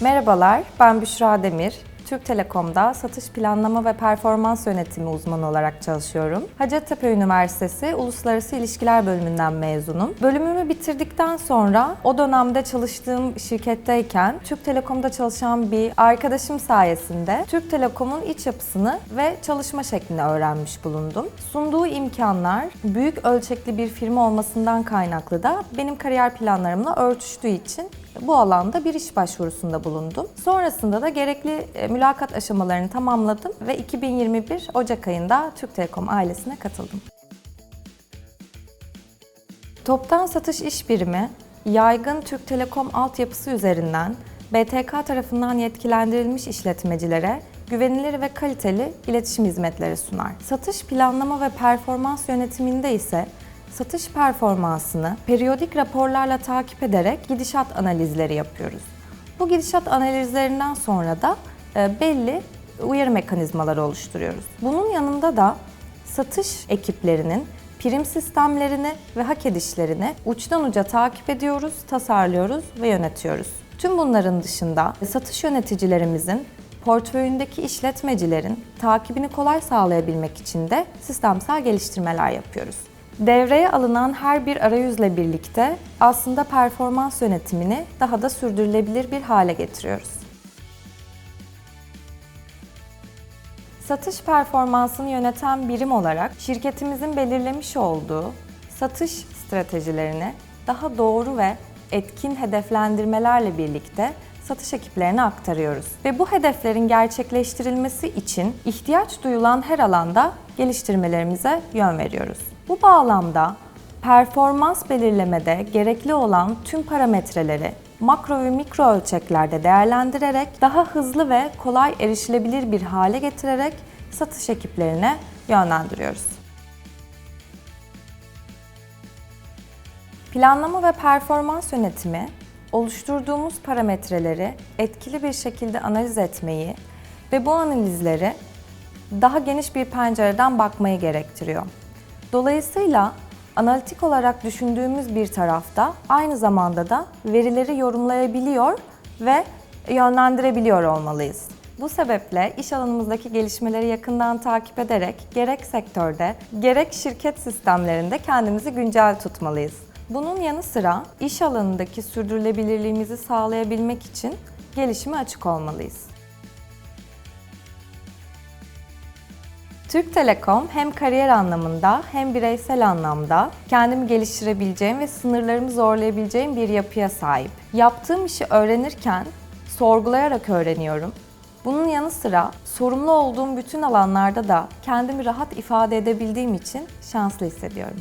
Merhabalar, ben Büşra Demir. Türk Telekom'da satış planlama ve performans yönetimi uzmanı olarak çalışıyorum. Hacettepe Üniversitesi Uluslararası İlişkiler bölümünden mezunum. Bölümümü bitirdikten sonra o dönemde çalıştığım şirketteyken Türk Telekom'da çalışan bir arkadaşım sayesinde Türk Telekom'un iç yapısını ve çalışma şeklini öğrenmiş bulundum. Sunduğu imkanlar büyük ölçekli bir firma olmasından kaynaklı da benim kariyer planlarımla örtüştüğü için bu alanda bir iş başvurusunda bulundum. Sonrasında da gerekli e, mülakat aşamalarını tamamladım ve 2021 Ocak ayında Türk Telekom ailesine katıldım. Toptan satış iş birimi, yaygın Türk Telekom altyapısı üzerinden BTK tarafından yetkilendirilmiş işletmecilere güvenilir ve kaliteli iletişim hizmetleri sunar. Satış planlama ve performans yönetiminde ise satış performansını periyodik raporlarla takip ederek gidişat analizleri yapıyoruz. Bu gidişat analizlerinden sonra da e, belli uyarı mekanizmaları oluşturuyoruz. Bunun yanında da satış ekiplerinin prim sistemlerini ve hak edişlerini uçtan uca takip ediyoruz, tasarlıyoruz ve yönetiyoruz. Tüm bunların dışında satış yöneticilerimizin portföyündeki işletmecilerin takibini kolay sağlayabilmek için de sistemsel geliştirmeler yapıyoruz. Devreye alınan her bir arayüzle birlikte aslında performans yönetimini daha da sürdürülebilir bir hale getiriyoruz. Satış performansını yöneten birim olarak şirketimizin belirlemiş olduğu satış stratejilerini daha doğru ve etkin hedeflendirmelerle birlikte satış ekiplerine aktarıyoruz. Ve bu hedeflerin gerçekleştirilmesi için ihtiyaç duyulan her alanda geliştirmelerimize yön veriyoruz. Bu bağlamda performans belirlemede gerekli olan tüm parametreleri makro ve mikro ölçeklerde değerlendirerek daha hızlı ve kolay erişilebilir bir hale getirerek satış ekiplerine yönlendiriyoruz. Planlama ve performans yönetimi oluşturduğumuz parametreleri etkili bir şekilde analiz etmeyi ve bu analizleri daha geniş bir pencereden bakmayı gerektiriyor. Dolayısıyla analitik olarak düşündüğümüz bir tarafta aynı zamanda da verileri yorumlayabiliyor ve yönlendirebiliyor olmalıyız. Bu sebeple iş alanımızdaki gelişmeleri yakından takip ederek gerek sektörde gerek şirket sistemlerinde kendimizi güncel tutmalıyız. Bunun yanı sıra iş alanındaki sürdürülebilirliğimizi sağlayabilmek için gelişime açık olmalıyız. Türk Telekom hem kariyer anlamında hem bireysel anlamda kendimi geliştirebileceğim ve sınırlarımı zorlayabileceğim bir yapıya sahip. Yaptığım işi öğrenirken sorgulayarak öğreniyorum. Bunun yanı sıra sorumlu olduğum bütün alanlarda da kendimi rahat ifade edebildiğim için şanslı hissediyorum.